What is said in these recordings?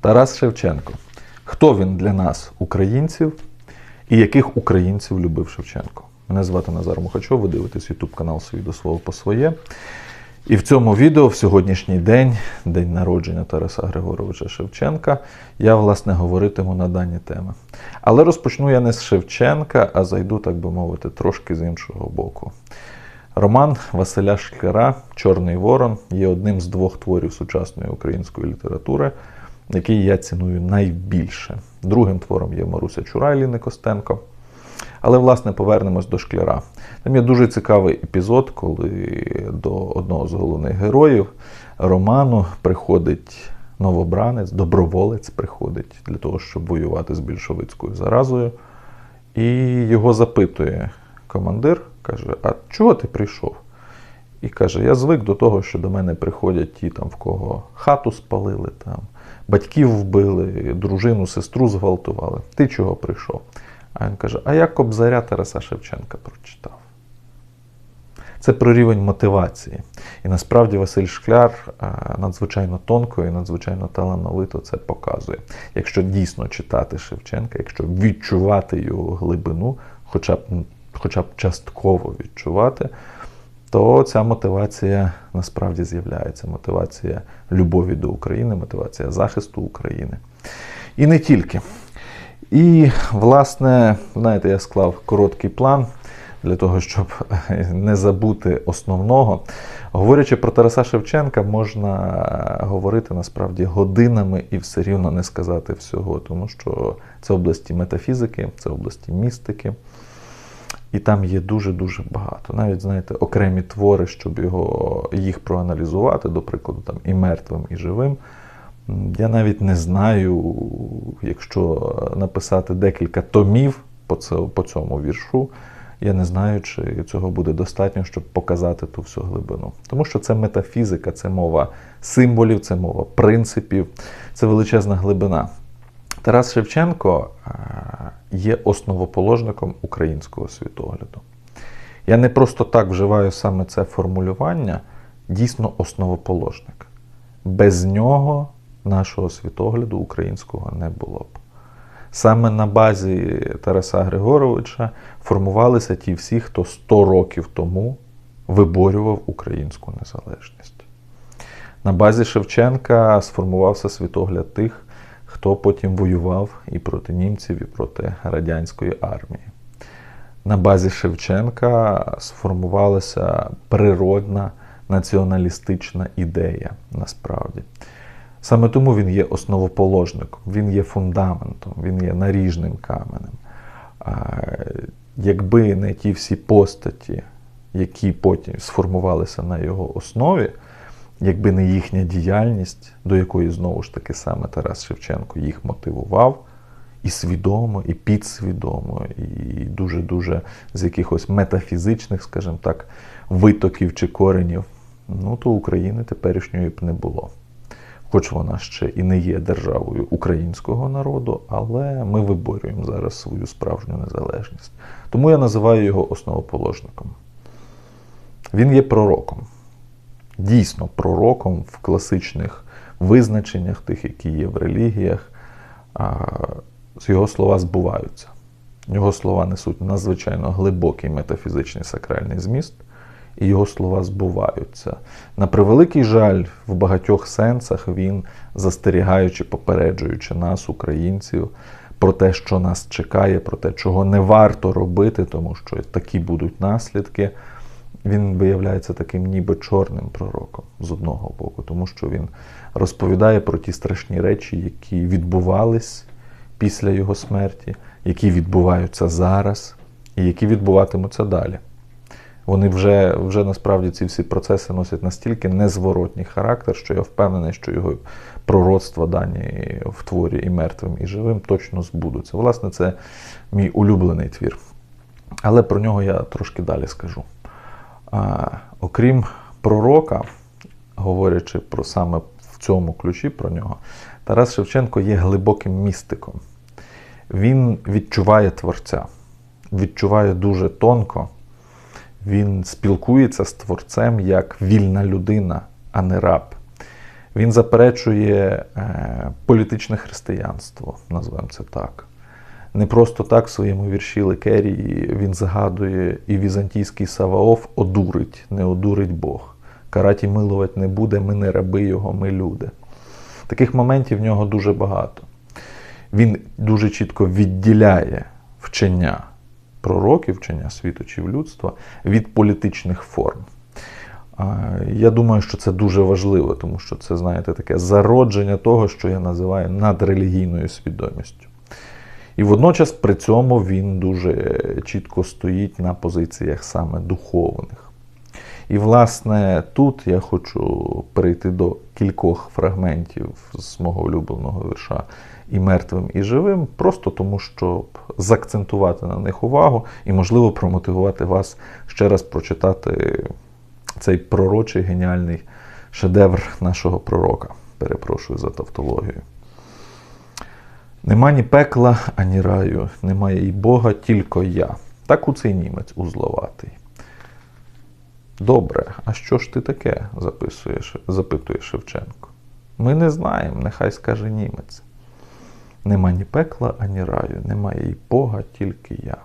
Тарас Шевченко. Хто він для нас, українців, і яких українців любив Шевченко? Мене звати Назар Мухачов, ви дивитесь YouTube канал «Свій до свого по своє. І в цьому відео, в сьогоднішній день, день народження Тараса Григоровича Шевченка, я, власне, говоритиму на дані теми. Але розпочну я не з Шевченка, а зайду, так би мовити, трошки з іншого боку. Роман Василя Шкляра Чорний Ворон є одним з двох творів сучасної української літератури, який я ціную найбільше. Другим твором є Маруся Чурай Ліни Костенко. Але, власне, повернемось до шкляра. Там є дуже цікавий епізод, коли до одного з головних героїв роману приходить новобранець, доброволець приходить для того, щоб воювати з більшовицькою заразою. І його запитує командир, каже: А чого ти прийшов? І каже: Я звик до того, що до мене приходять ті, там, в кого хату спалили, там, батьків вбили, дружину, сестру зґвалтували. Ти чого прийшов? А він каже: А я Кобзаря Тараса Шевченка прочитав. Це про рівень мотивації. І насправді Василь Шкляр е, надзвичайно тонко і надзвичайно талановито це показує. Якщо дійсно читати Шевченка, якщо відчувати його глибину, хоча б, хоча б частково відчувати, то ця мотивація насправді з'являється. Мотивація любові до України, мотивація захисту України. І не тільки. І, власне, знаєте, я склав короткий план для того, щоб не забути основного. Говорячи про Тараса Шевченка, можна говорити насправді годинами і все рівно не сказати всього, тому що це області метафізики, це області містики. І там є дуже-дуже багато. Навіть, знаєте, окремі твори, щоб його, їх проаналізувати, до прикладу, там і мертвим, і живим. Я навіть не знаю, якщо написати декілька томів по цьому, по цьому віршу, я не знаю, чи цього буде достатньо, щоб показати ту всю глибину. Тому що це метафізика, це мова символів, це мова принципів, це величезна глибина. Тарас Шевченко є основоположником українського світогляду. Я не просто так вживаю саме це формулювання, дійсно основоположник. Без нього нашого світогляду українського не було б. Саме на базі Тараса Григоровича формувалися ті всі, хто 100 років тому виборював українську незалежність. На базі Шевченка сформувався світогляд тих, хто потім воював і проти німців, і проти радянської армії. На базі Шевченка сформувалася природна націоналістична ідея насправді. Саме тому він є основоположником, він є фундаментом, він є наріжним каменем. Якби не ті всі постаті, які потім сформувалися на його основі, якби не їхня діяльність, до якої знову ж таки саме Тарас Шевченко їх мотивував, і свідомо, і підсвідомо, і дуже-дуже з якихось метафізичних, скажімо так, витоків чи коренів, ну то України теперішньої б не було. Хоч вона ще і не є державою українського народу, але ми виборюємо зараз свою справжню незалежність. Тому я називаю його основоположником. Він є пророком, дійсно пророком в класичних визначеннях, тих, які є в релігіях. Його слова збуваються. Його слова несуть надзвичайно глибокий метафізичний сакральний зміст і його слова збуваються. На превеликий жаль, в багатьох сенсах він, застерігаючи, попереджуючи нас, українців, про те, що нас чекає, про те, чого не варто робити, тому що такі будуть наслідки. Він виявляється таким ніби чорним пророком з одного боку, тому що він розповідає про ті страшні речі, які відбувались після його смерті, які відбуваються зараз, і які відбуватимуться далі вони вже вже насправді ці всі процеси носять настільки незворотній характер, що я впевнений, що його пророцтва дані в творі і мертвим, і живим точно збудуться. Власне, це мій улюблений твір. Але про нього я трошки далі скажу. Окрім пророка, говорячи про саме в цьому ключі про нього, Тарас Шевченко є глибоким містиком. Він відчуває творця, відчуває дуже тонко. Він спілкується з творцем як вільна людина, а не раб. Він заперечує е, політичне християнство, назвемо це так. Не просто так в своєму вірші Ликерії він згадує і візантійський Саваоф одурить, не одурить Бог. Караті милувать не буде, ми не раби його, ми люди. Таких моментів в нього дуже багато. Він дуже чітко відділяє вчення пророків, вчення світочів людства від політичних форм. Я думаю, що це дуже важливо, тому що це, знаєте, таке зародження того, що я називаю надрелігійною свідомістю. І водночас при цьому він дуже чітко стоїть на позиціях саме духовних. І, власне, тут я хочу перейти до кількох фрагментів з мого улюбленого вірша і мертвим, і живим, просто тому, щоб заакцентувати на них увагу і, можливо, промотивувати вас ще раз прочитати цей пророчий геніальний шедевр нашого пророка. Перепрошую за тавтологію. Нема ні пекла, ані раю, немає і Бога, тільки я. Так у цей німець узловатий. Добре, а що ж ти таке? записує, запитує Шевченко. Ми не знаємо, нехай скаже німець. Нема ні пекла, ані раю, немає і Бога, тільки я.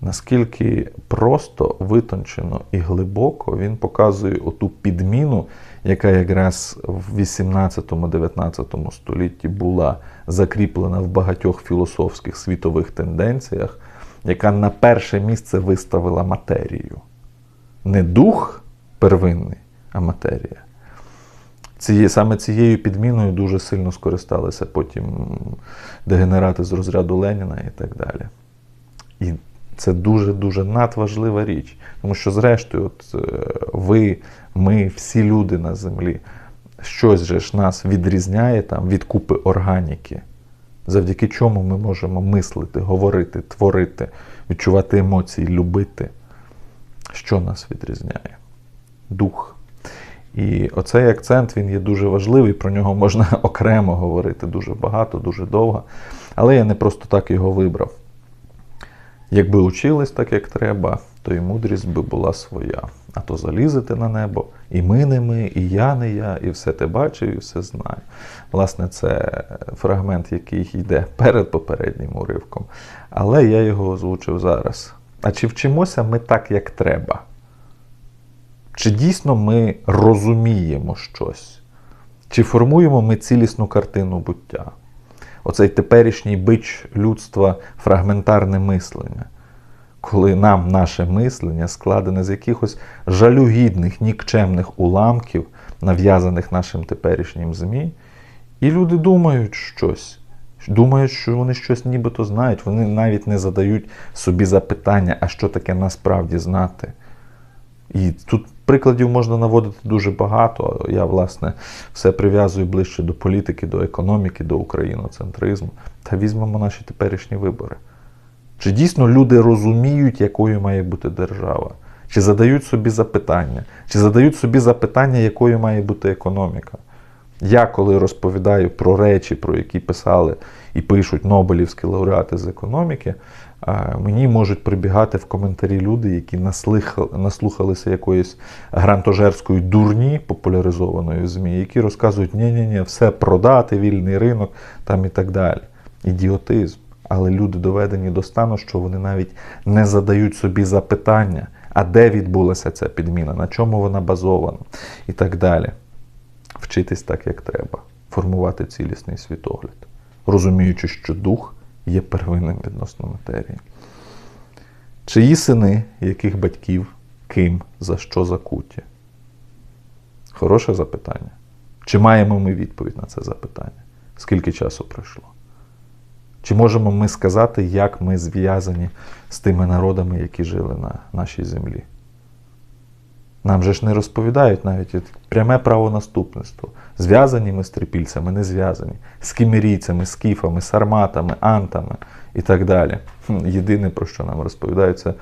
Наскільки просто, витончено і глибоко він показує оту підміну, яка якраз в 18-19 столітті була закріплена в багатьох філософських світових тенденціях, яка на перше місце виставила матерію. Не дух первинний, а матерія. Ціє, саме цією підміною дуже сильно скористалися потім дегенерати з розряду Леніна і так далі. І це дуже-дуже надважлива річ. Тому що, зрештою, от ви, ми, всі люди на землі, щось же ж нас відрізняє там від купи органіки, завдяки чому ми можемо мислити, говорити, творити, відчувати емоції, любити. Що нас відрізняє? Дух. І оцей акцент він є дуже важливий, про нього можна окремо говорити дуже багато, дуже довго. Але я не просто так його вибрав. Якби учились так, як треба, то і мудрість би була своя. А то залізете на небо, і ми не ми, і я не я, і все те бачив, і все знаю. Власне, це фрагмент, який йде перед попереднім уривком. Але я його озвучив зараз. А чи вчимося ми так, як треба? Чи дійсно ми розуміємо щось? Чи формуємо ми цілісну картину буття? Оцей теперішній бич людства фрагментарне мислення, коли нам наше мислення складене з якихось жалюгідних, нікчемних уламків, нав'язаних нашим теперішнім ЗМІ, і люди думають щось. Думають, що вони щось нібито знають, вони навіть не задають собі запитання, а що таке насправді знати. І тут прикладів можна наводити дуже багато. Я, власне, все прив'язую ближче до політики, до економіки, до україноцентризму. Та візьмемо наші теперішні вибори. Чи дійсно люди розуміють, якою має бути держава? Чи задають собі запитання? Чи задають собі запитання, якою має бути економіка? Я, коли розповідаю про речі, про які писали і пишуть Нобелівські лауреати з економіки, мені можуть прибігати в коментарі люди, які наслухалися якоїсь грантожерської дурні, популяризованої в ЗМІ, які розказують, ні-ні-ні, все продати, вільний ринок там і так далі. Ідіотизм. Але люди доведені до стану, що вони навіть не задають собі запитання, а де відбулася ця підміна, на чому вона базована і так далі. Вчитись так, як треба, формувати цілісний світогляд, розуміючи, що дух є первинним відносно матерії. Чиї сини, яких батьків, ким, за що закуті? Хороше запитання. Чи маємо ми відповідь на це запитання? Скільки часу пройшло? Чи можемо ми сказати, як ми зв'язані з тими народами, які жили на нашій землі? Нам же ж не розповідають навіть пряме правонаступництво. Зв'язані ми з трипільцями, не зв'язані, з кімерійцями, скіфами, сарматами, антами і так далі. Єдине, про що нам розповідають, це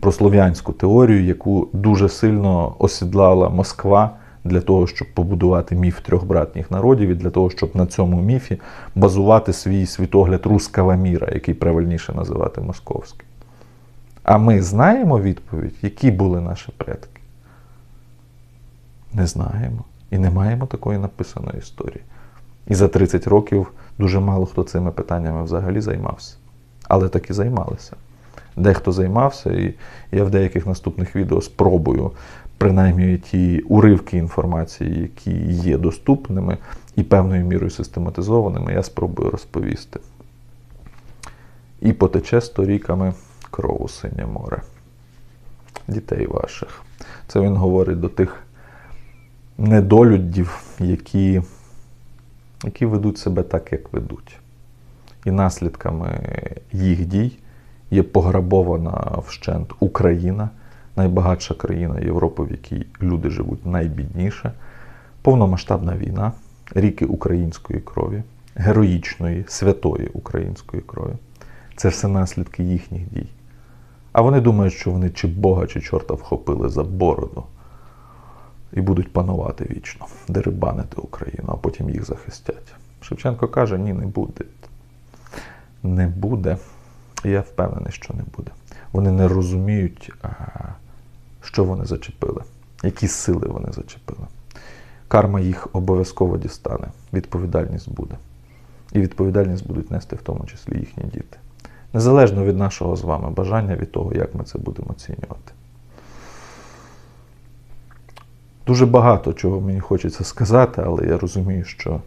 про слов'янську теорію, яку дуже сильно осідлала Москва для того, щоб побудувати міф трьох братніх народів, і для того, щоб на цьому міфі базувати свій світогляд руского міра, який правильніше називати московський. А ми знаємо відповідь, які були наші предки. Не знаємо. І не маємо такої написаної історії. І за 30 років дуже мало хто цими питаннями взагалі займався. Але таки займалися. Дехто займався, і я в деяких наступних відео спробую принаймні ті уривки інформації, які є доступними і певною мірою систематизованими, я спробую розповісти. І потече сторіками кров у синє море. Дітей ваших. Це він говорить до тих недолюддів, які, які ведуть себе так, як ведуть. І наслідками їх дій є пограбована вщент Україна, найбагатша країна Європи, в якій люди живуть найбідніше, повномасштабна війна, ріки української крові, героїчної, святої української крові. Це все наслідки їхніх дій. А вони думають, що вони чи Бога, чи чорта вхопили за бороду і будуть панувати вічно, дерибанити Україну, а потім їх захистять. Шевченко каже: ні, не буде. Не буде. Я впевнений, що не буде. Вони не розуміють, що вони зачепили, які сили вони зачепили. Карма їх обов'язково дістане, відповідальність буде. І відповідальність будуть нести в тому числі їхні діти. Незалежно від нашого з вами бажання, від того, як ми це будемо оцінювати. Дуже багато чого мені хочеться сказати, але я розумію, що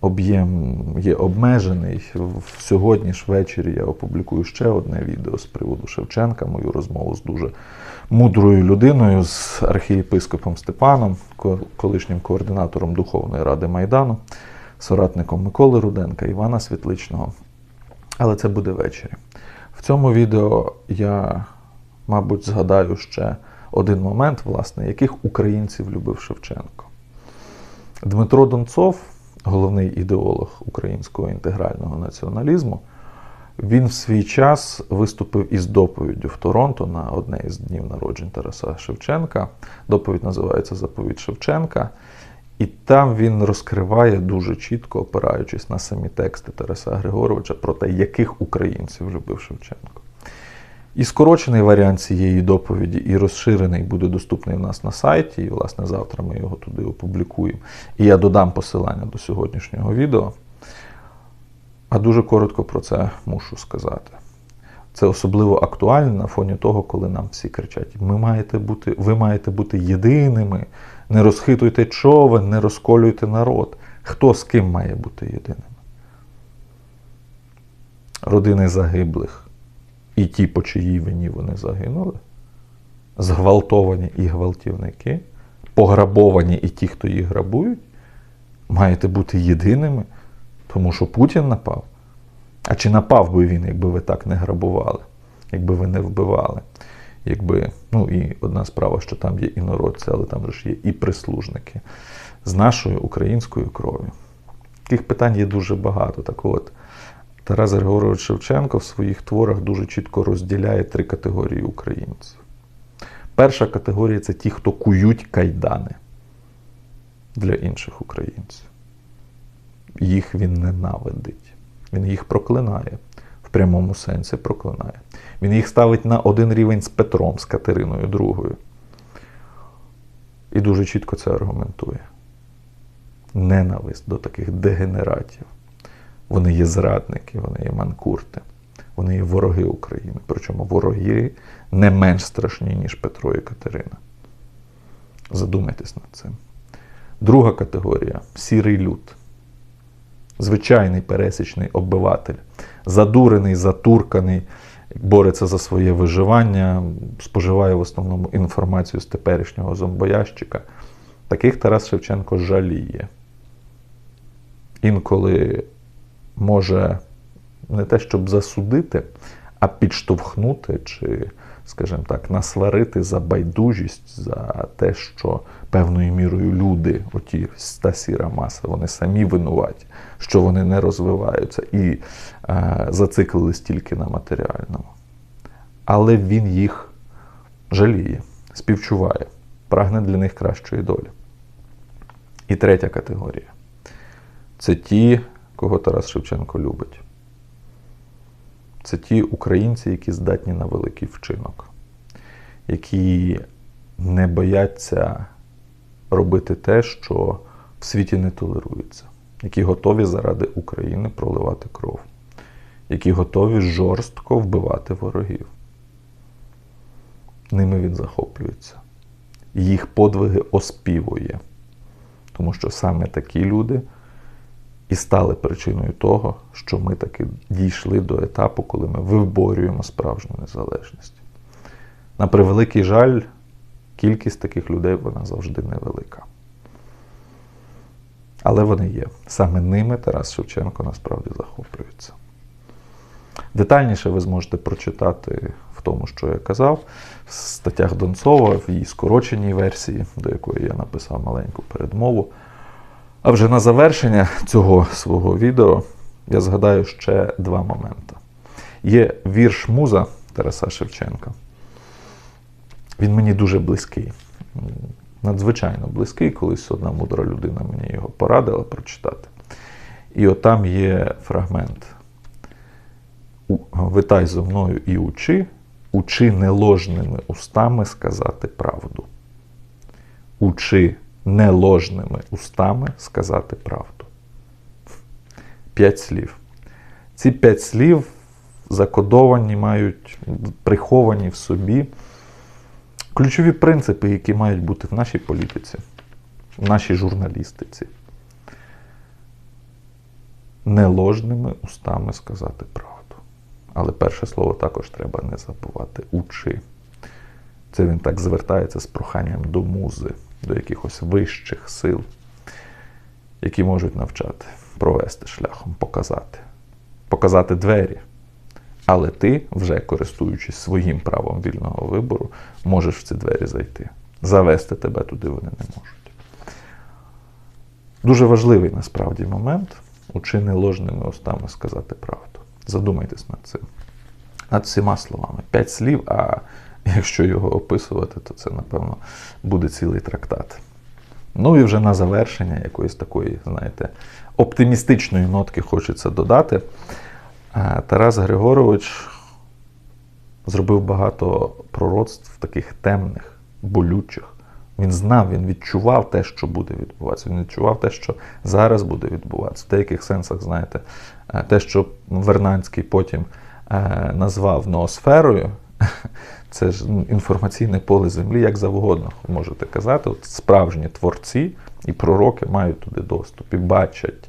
об'єм є обмежений. Сьогодні ж ввечері я опублікую ще одне відео з приводу Шевченка, мою розмову з дуже мудрою людиною, з архієпископом Степаном, колишнім координатором Духовної ради Майдану, соратником Миколи Руденка, Івана Світличного. Але це буде ввечері. В цьому відео я, мабуть, згадаю ще один момент, власне, яких українців любив Шевченко. Дмитро Донцов, головний ідеолог українського інтегрального націоналізму, він в свій час виступив із доповіддю в Торонто на одне із днів народжень Тараса Шевченка. Доповідь називається Заповідь Шевченка. І там він розкриває дуже чітко, опираючись на самі тексти Тараса Григоровича, про те, яких українців любив Шевченко. І скорочений варіант цієї доповіді, і розширений буде доступний в нас на сайті. І, власне, завтра ми його туди опублікуємо. І я додам посилання до сьогоднішнього відео. А дуже коротко про це мушу сказати. Це особливо актуально на фоні того, коли нам всі кричать: Ми маєте бути, ви маєте бути єдиними, не розхитуйте човен, не розколюйте народ. Хто з ким має бути єдиними? Родини загиблих і ті, по чиїй вині вони загинули, зґвалтовані і гвалтівники, пограбовані і ті, хто їх грабують, маєте бути єдиними, тому що Путін напав. А чи напав би він, якби ви так не грабували, якби ви не вбивали? Якби, ну і одна справа, що там є інородці, але там же ж є і прислужники з нашою українською кров'ю. Таких питань є дуже багато. Так от, Тарас Григорович Шевченко в своїх творах дуже чітко розділяє три категорії українців. Перша категорія це ті, хто кують кайдани для інших українців. Їх він ненавидить. Він їх проклинає, в прямому сенсі проклинає. Він їх ставить на один рівень з Петром, з Катериною II. І дуже чітко це аргументує. Ненависть до таких дегенератів. Вони є зрадники, вони є манкурти, вони є вороги України. Причому вороги не менш страшні, ніж Петро і Катерина. Задумайтесь над цим. Друга категорія сірий люд. Звичайний пересічний обиватель, задурений, затурканий, бореться за своє виживання, споживає в основному інформацію з теперішнього зомбоящика. Таких Тарас Шевченко жаліє. Інколи може не те, щоб засудити, а підштовхнути, чи, скажімо так, насварити за байдужість, за те, що певною мірою люди, оті та сіра маса, вони самі винуваті, що вони не розвиваються і е, зациклились тільки на матеріальному. Але він їх жаліє, співчуває, прагне для них кращої долі. І третя категорія це ті, кого Тарас Шевченко любить. Це ті українці, які здатні на великий вчинок, які не бояться робити те, що в світі не толеруються, які готові заради України проливати кров, які готові жорстко вбивати ворогів. Ними він захоплюється. Їх подвиги оспівує. Тому що саме такі люди і стали причиною того, що ми таки дійшли до етапу, коли ми виборюємо справжню незалежність. На превеликий жаль, кількість таких людей вона завжди невелика. Але вони є. Саме ними Тарас Шевченко насправді захоплюється. Детальніше ви зможете прочитати в тому, що я казав, в статтях Донцова, в її скороченій версії, до якої я написав маленьку передмову. А вже на завершення цього свого відео я згадаю ще два моменти. Є вірш Муза Тараса Шевченка. Він мені дуже близький. Надзвичайно близький. Колись одна мудра людина мені його порадила прочитати. І от там є фрагмент. Витай зо мною і учи, учи неложними устами сказати правду. Учи неложними устами сказати правду. П'ять слів. Ці п'ять слів закодовані, мають приховані в собі ключові принципи, які мають бути в нашій політиці, в нашій журналістиці. Неложними устами сказати правду. Але перше слово також треба не забувати. Учи. Це він так звертається з проханням до музи, до якихось вищих сил, які можуть навчати, провести шляхом, показати, показати двері. Але ти, вже користуючись своїм правом вільного вибору, можеш в ці двері зайти. Завести тебе туди вони не можуть. Дуже важливий насправді момент учи не ложними устами сказати правду. Задумайтесь над цим. Над всіма словами. П'ять слів, а якщо його описувати, то це, напевно, буде цілий трактат. Ну і вже на завершення якоїсь такої, знаєте, оптимістичної нотки хочеться додати. Е, Тарас Григорович зробив багато пророцтв таких темних, болючих. Він знав, він відчував те, що буде відбуватися. Він відчував те, що зараз буде відбуватися. В деяких сенсах, знаєте, е, те, що Вернанський потім е, назвав ноосферою, це ж ну, інформаційне поле землі, як завгодно можете казати. От справжні творці і пророки мають туди доступ і бачать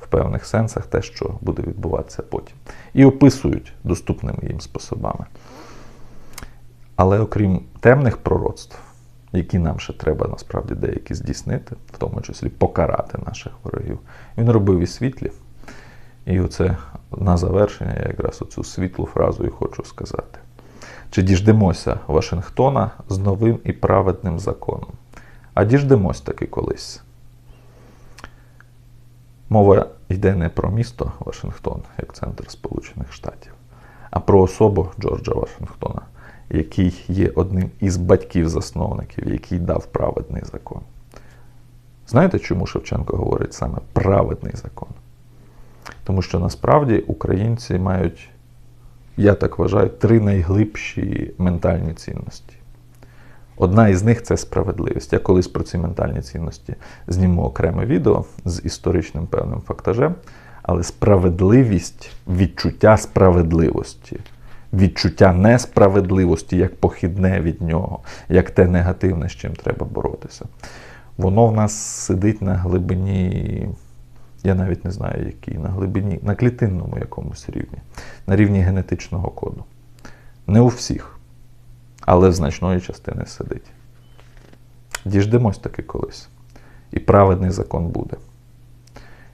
в певних сенсах те, що буде відбуватися потім. І описують доступними їм способами. Але окрім темних пророцтв, які нам ще треба насправді деякі здійснити, в тому числі покарати наших ворогів, він робив і світлі. І оце на завершення я якраз оцю світлу фразу і хочу сказати. Чи діждемося Вашингтона з новим і праведним законом? А діждемось таки колись. Мова йде не про місто Вашингтон, як центр Сполучених Штатів, а про особу Джорджа Вашингтона, який є одним із батьків-засновників, який дав праведний закон. Знаєте, чому Шевченко говорить саме праведний закон? Тому що насправді українці мають, я так вважаю, три найглибші ментальні цінності. Одна із них це справедливість. Я колись про ці ментальні цінності зніму окреме відео з історичним певним фактажем, але справедливість, відчуття справедливості, відчуття несправедливості як похідне від нього, як те негативне, з чим треба боротися. Воно в нас сидить на глибині, я навіть не знаю, якій, на глибині, на клітинному якомусь рівні, на рівні генетичного коду. Не у всіх, але в значної частини сидить. Діждемось таки колись. І праведний закон буде.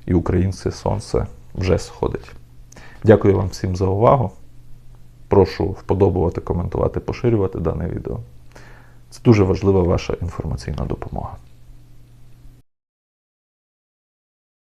І українське сонце вже сходить. Дякую вам всім за увагу. Прошу вподобувати, коментувати, поширювати дане відео. Це дуже важлива ваша інформаційна допомога.